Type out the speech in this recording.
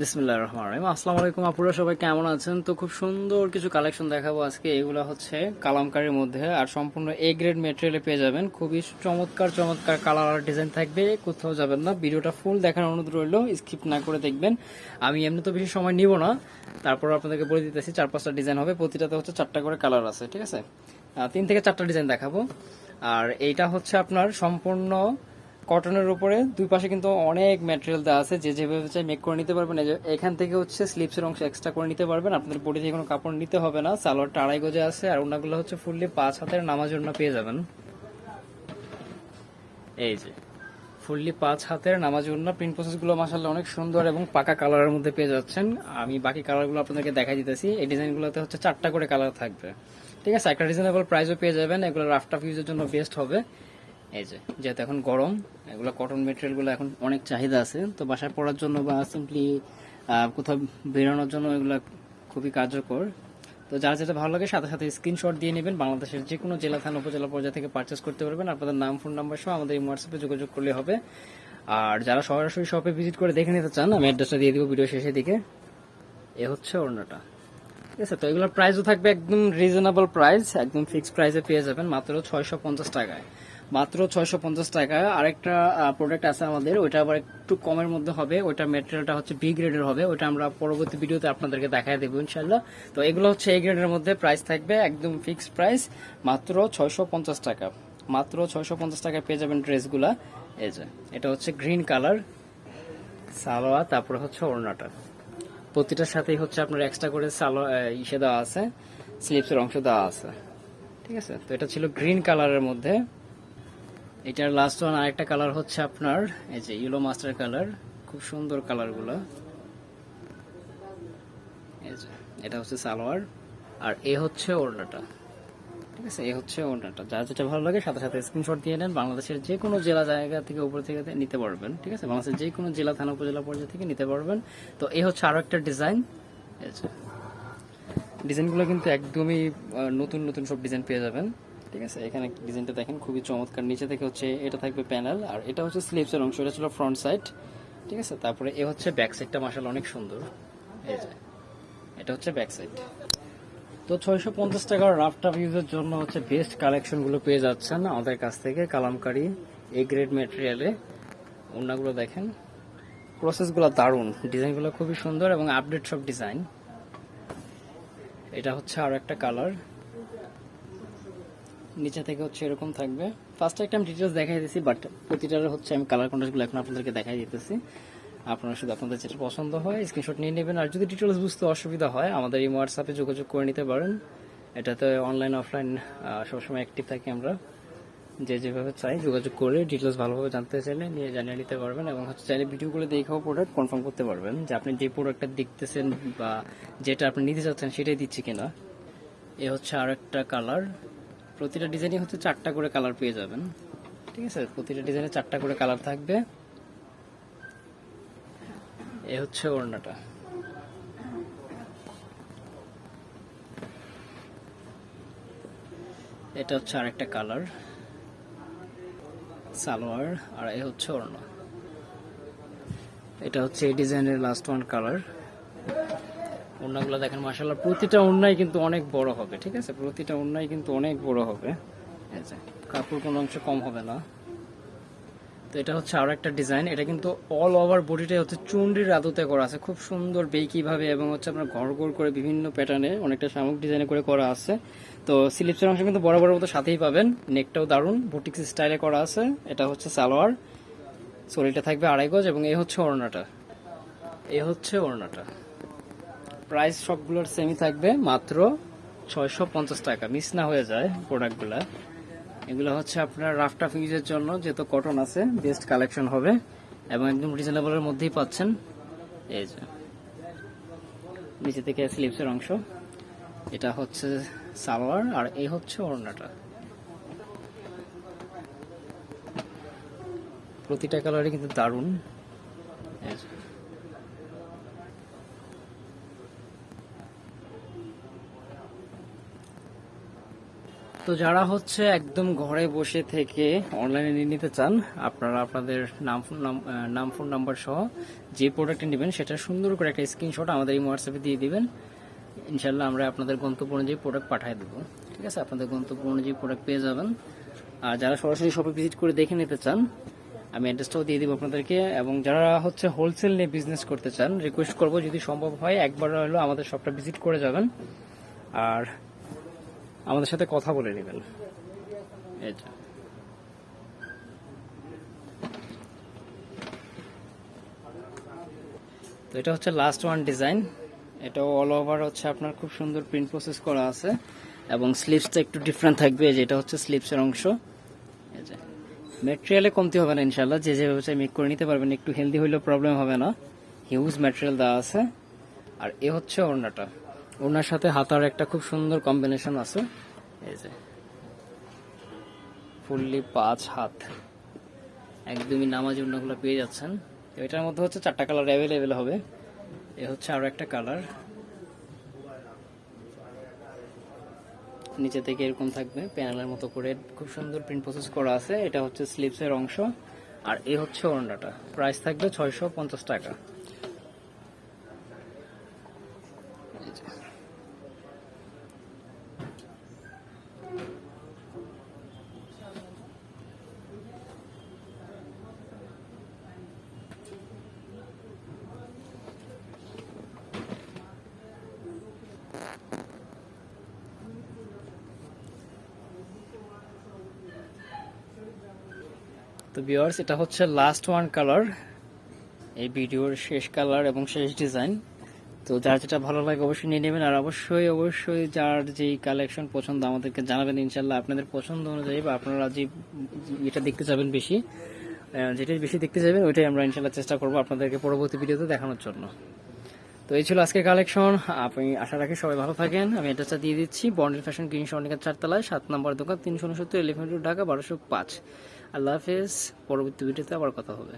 বিসমিল্লাহ রহমান রহিম। আসসালামু আলাইকুম আপুরা, সবাই কেমন আছেন? তো খুব সুন্দর কিছু কালেকশন দেখাবো আজকে। এগুলো হচ্ছে কালামকারীর মধ্যে। আর সম্পূর্ণ এ গ্রেড মেটেরিয়ালে পেয়ে যাবেন। খুবই চমৎকার চমৎকার কালার আর ডিজাইন থাকবে। কোথাও যাবেন না। ভিডিওটা ফুল দেখার অনুরোধ রইল। স্কিপ না করে দেখবেন। আমি এমনি তো বেশি সময় নিব না। তারপর আপনাদেরকে বলে দিতেছি, চার পাঁচটা ডিজাইন হবে। প্রতিটাতে হচ্ছে চারটা করে কালার আছে, ঠিক আছে? তিন থেকে চারটা ডিজাইন দেখাবো। আর এইটা হচ্ছে আপনার সম্পূর্ণ কটনের উপরে দুই পাশে কিন্তু অনেক ম্যাটেরিয়াল দেওয়া আছে। যে যেভাবে চাই মেক করে নিতে পারবেন। এখান থেকে হচ্ছে স্লিপসের অংশ এক্সট্রা করে নিতে পারবেন। আপনাদের বডি থেকে কোনো কাপড় নিতে হবে না। সালোয়ারটা আড়াই গজে আছে আর ওনাগুলো হচ্ছে ফুললি পাঁচ হাতের নামাজ জন্য পেয়ে যাবেন। এই যে ফুললি পাঁচ হাতের নামাজ জন্য প্রিন্ট প্রসেসগুলো মাসাল্লাহ অনেক সুন্দর এবং পাকা কালারের মধ্যে পেয়ে যাচ্ছেন। আমি বাকি কালারগুলো আপনাদেরকে দেখাই দিতেছি। এই ডিজাইনগুলোতে হচ্ছে চারটা করে কালার থাকবে। ঠিক আছে? একটা রিজনেবল প্রাইসও পেয়ে যাবেন। এগুলো রাফটাফ ইউজের জন্য বেস্ট হবে। এই যে, যেহেতু এখন গরম, এগুলো কটন মেটেরিয়ালগুলো এখন অনেক চাহিদা আছে, তো বাসায় পড়ার জন্য বা সিম্পলি কোথাও বেরোনোর জন্য এগুলো খুবই কার্যকর। তো যার যেটা ভালো লাগে সাথে সাথে স্ক্রিনশট দিয়ে নেবেন, বাংলাদেশের যে কোনো জেলা, থানা, উপজেলা পর্যায়ে থেকে পারচেস করতে পারবেন। আপনাদের নাম ফোন নাম্বার সহ আমাদের এই হোয়াটসঅ্যাপে যোগাযোগ করলে হবে। আর যারা সরাসরি শপে ভিজিট করে দেখে নিতে চান, আমি অ্যাড্রেসটা দিয়ে দিব ভিডিও শেষের দিকে। এ হচ্ছে ওড়নাটা। ঠিক আছে, তো এগুলোর প্রাইসও থাকবে একদম রিজনেবল প্রাইস একদম ফিক্সড প্রাইসে পেয়ে যাবেন, মাত্র ছয়শো পঞ্চাশ টাকায়। মাত্র ছয়শো পঞ্চাশ টাকা। আরেকটা প্রোডাক্ট আছে আমাদের, ওইটা আবার একটু কমের মধ্যে হবে। ওইটা মেটেরিয়ালটা হচ্ছে বি গ্রেডের হবে। ওইটা আমরা পরবর্তী ভিডিওতে আপনাদেরকে দেখায় দেবো ইনশাল্লাহ তো এগুলো হচ্ছে এই গ্রেডের মধ্যে প্রাইস থাকবে, একদম ফিক্সড প্রাইস মাত্র ছয়শো পঞ্চাশ টাকা। মাত্র ছয়শো পঞ্চাশ টাকায় পেয়ে যাবেন ড্রেসগুলা। এই যে, এটা হচ্ছে গ্রিন কালার সালোয়া তারপরে হচ্ছে ওড়নাটা। প্রতিটার সাথেই হচ্ছে আপনার এক্সট্রা করে সালো ইসে দেওয়া আছে স্লিপসের অংশ দেওয়া আছে। ঠিক আছে? তো এটা ছিল গ্রিন কালারের মধ্যে। এটার লাস্ট ওয়ান আরেকটা কালার হচ্ছে আপনার, এই যে ইয়েলো মাস্টার কালার খুব সুন্দর কালারগুলো এটা হচ্ছে সালোয়ার, আর এ হচ্ছে ওড়নাটা। ঠিক আছে, এ হচ্ছে ওড়নাটা। যার যেটা ভালো লাগে, সাথে সাথে স্ক্রিনশট দিয়ে নেন। বাংলাদেশের যে কোনো জেলা জায়গা থেকে উপর থেকে নিতে পারবেন, ঠিক আছে? বাংলাদেশের যে কোনো জেলা, থানা, উপজেলা পর্যায়ে থেকে নিতে পারবেন। তো এ হচ্ছে আরও একটা ডিজাইন ডিজাইনগুলো কিন্তু একদমই নতুন নতুন সব ডিজাইন পেয়ে যাবেন। ঠিক আছে? এখানে ডিজাইনটা দেখেন, খুবই চমৎকার। নিচে থেকে হচ্ছে এটা থাকবে প্যানেল আর এটা হচ্ছে স্লিপসের অংশ, এটা ছিল ফ্রন্ট সাইড ঠিক আছে? তারপরে এ হচ্ছে ব্যাক সাইডটা মাসাল অনেক সুন্দর। এই যে, এটা হচ্ছে ব্যাক সাইড তো ছয়শো পঞ্চাশ টাকার রাফটাপ ইউজের জন্য হচ্ছে বেস্ট কালেকশনগুলো পেয়ে যাচ্ছেন আমাদের কাছ থেকে, কালামকারি এ গ্রেড ম্যাটেরিয়ালে অন্যগুলো দেখেন প্রসেসগুলো দারুণ। ডিজাইনগুলো খুবই সুন্দর এবং আপডেট সব ডিজাইন এটা হচ্ছে আরও একটা কালার নিচে থেকে হচ্ছে এরকম থাকবে। ফার্স্ট একটা আমি ডিটেলস দেখাই দিয়েছি বাট প্রতিটার হচ্ছে আমি কালার কন্ট্রাস্টগুলো এখন আপনাদেরকে দেখাই দিতেছি। আপনারা শুধু আপনাদের যেটা পছন্দ হয় স্ক্রিনশট নিয়ে নেবেন। আর যদি ডিটেলস বুঝতে অসুবিধা হয়, আমাদের এই হোয়াটসঅ্যাপে যোগাযোগ করে নিতে পারেন। এটাতে অনলাইন অফলাইন সবসময় অ্যাক্টিভ থাকি আমরা। যে যেভাবে চাই যোগাযোগ করে ডিটেলস ভালোভাবে জানতে চাইলে নিয়ে জানিয়ে নিতে পারবেন এবং হচ্ছে চাইলে ভিডিওগুলো দেখেও প্রোডাক্ট কনফার্ম করতে পারবেন যে আপনি যে প্রোডাক্টটা দেখতেছেন বা যেটা আপনি নিতে চাচ্ছেন সেটাই দিচ্ছি কিনা। এ হচ্ছে আর একটা কালার প্রতিটা ডিজাইনই হচ্ছে চারটা করে কালার পেয়ে যাবেন। ঠিক আছে? প্রতিটা ডিজাইনে চারটা করে কালার থাকবে। এ হচ্ছে ওড়নাটা। এটা হচ্ছে আরেকটা কালার। সালোয়ার, আর এ হচ্ছে ওড়না। এটা হচ্ছে এই ডিজাইনের লাস্ট ওয়ান কালার ওড়নাগুলো দেখেন মাসাল্লাহ প্রতিটা ওড়নাই কিন্তু অনেক বড় হবে, ঠিক আছে? প্রতিটা ওড়নাই কিন্তু অনেক বড় হবে। এই কাপড় কোনো অংশ কম হবে না। তো এটা হচ্ছে আরও একটা ডিজাইন। এটা কিন্তু অল ওভার বডিটাই হচ্ছে চুন্ডির আদতে করা আছে। খুব সুন্দর বেকি ভাবে এবং হচ্ছে আপনার ঘর ঘর করে বিভিন্ন প্যাটার্নে অনেকটা শামুক ডিজাইনে করে করা আছে। তো স্লিপসের অংশ কিন্তু বড় বড় মতো সাথেই পাবেন। নেকটাও দারুণ। বুটিক্স স্টাইলে করা আছে। এটা হচ্ছে সালোয়ার। শরীরটা থাকবে আড়াই গজ এবং এই হচ্ছে ওড়নাটা। এ হচ্ছে ওড়নাটা। প্রাইস সবগুলোর সেমই থাকবে, মাত্র ছয়শো পঞ্চাশ টাকা। মিস না হয়ে যায় প্রোডাক্টগুলা এগুলো হচ্ছে আপনার রাফটাফ ইউজের জন্য যেহেতু কটন আছে বেস্ট কালেকশন হবে। এবং একদম রিজনেবলের মধ্যেই পাচ্ছেন। এই যে। নিচে থেকে স্লিপসের অংশ। এটা হচ্ছে সালোয়ার আর এই হচ্ছে ওড়নাটা। প্রতিটা কালারই কিন্তু দারুণ। এই যে। তো যারা হচ্ছে একদম ঘরে বসে থেকে অনলাইনে নিয়ে নিতে চান, আপনারা আপনাদের নাম ফোন নাম- ফোন নাম্বার সহ যে প্রোডাক্টটি নেবেন সেটা সুন্দর করে একটা স্ক্রিনশট আমাদের এই হোয়াটসঅ্যাপে দিয়ে দিবেন। ইনশাল্লাহ আমরা আপনাদের গন্তব্য অনুযায়ী প্রোডাক্ট পাঠিয়ে দেবো। ঠিক আছে? আপনাদের গন্তব্য অনুযায়ী প্রোডাক্ট পেয়ে যাবেন। আর যারা সরাসরি শপে ভিজিট করে দেখে নিতে চান, আমি অ্যাড্রেসটাও দিয়ে দিব আপনাদেরকে। এবং যারা হচ্ছে হোলসেল নিয়ে বিজনেস করতে চান রিকোয়েস্ট করব। যদি সম্ভব হয়, একবার হলো আমাদের শপটা ভিজিট করে যাবেন। আর আমাদের সাথে কথা বলে নেবেন। যে। তো এটা হচ্ছে লাস্ট ওয়ান ডিজাইন এটাও অল ওভার হচ্ছে আপনার খুব সুন্দর প্রিন্ট প্রসেস করা আছে এবং স্লিপসটা একটু ডিফারেন্ট থাকবে। যে এটা হচ্ছে স্লিপসের অংশ। ম্যাটেরিয়ালে কমতি হবে না ইনশাল্লাহ যে যেভাবে চাই মেক করে নিতে পারবেন। একটু হেলদি হইলেও প্রবলেম হবে না। হিউজ ম্যাটেরিয়াল দেওয়া আছে। আর এ হচ্ছে ওড়নাটা। ওড়নার সাথে হাতার একটা খুব সুন্দর কম্বিনেশন আছে। এই যে। ফুললি পাঁচ হাত। একদমই নামাজি ওড়নাগুলো পেয়ে যাচ্ছেন। এটার মধ্যে হচ্ছে চারটা কালার অ্যাভেলেবেল হবে। এ হচ্ছে আরও একটা কালার নিচে থেকে এরকম থাকবে। প্যানেলের মতো করে খুব সুন্দর প্রিন্ট প্রসেস করা আছে। এটা হচ্ছে স্লিপসের অংশ। আর এ হচ্ছে ওড়নাটা। প্রাইস থাকবে ছয়শো পঞ্চাশ টাকা। তো ভিউয়ার্স এটা হচ্ছে লাস্ট ওয়ান কালার এই ভিডিওর শেষ কালার এবং শেষ ডিজাইন তো যার যেটা ভালো লাগে অবশ্যই নিয়ে নেবেন, আর অবশ্যই অবশ্যই যার যেই কালেকশন পছন্দ আমাদেরকে জানাবেন ইনশাল্লাহ আপনাদের পছন্দ অনুযায়ী বা আপনারা যে এটা দেখতে চাবেন বেশি যেটা বেশি দেখতে চাইবেন ওইটাই আমরা ইনশাল্লাহ চেষ্টা করব আপনাদেরকে পরবর্তী ভিডিওতে দেখানোর জন্য। তো এই ছিল আজকের কালেকশন আপনি আশা রাখি সবাই ভালো থাকেন। আমি অ্যাড্রেসটা দিয়ে দিচ্ছি। বন্ডেল ফ্যাশন গ্রিন সর্ণিকার চারতলায়, সাত নম্বর দোকান, তিনশো উনসত্তর এলিফেন্ট রোড ঢাকা, বারোশো পাঁচ। আল্লাহ হাফেজ। পরবর্তী ভিডিওতে আবার কথা হবে।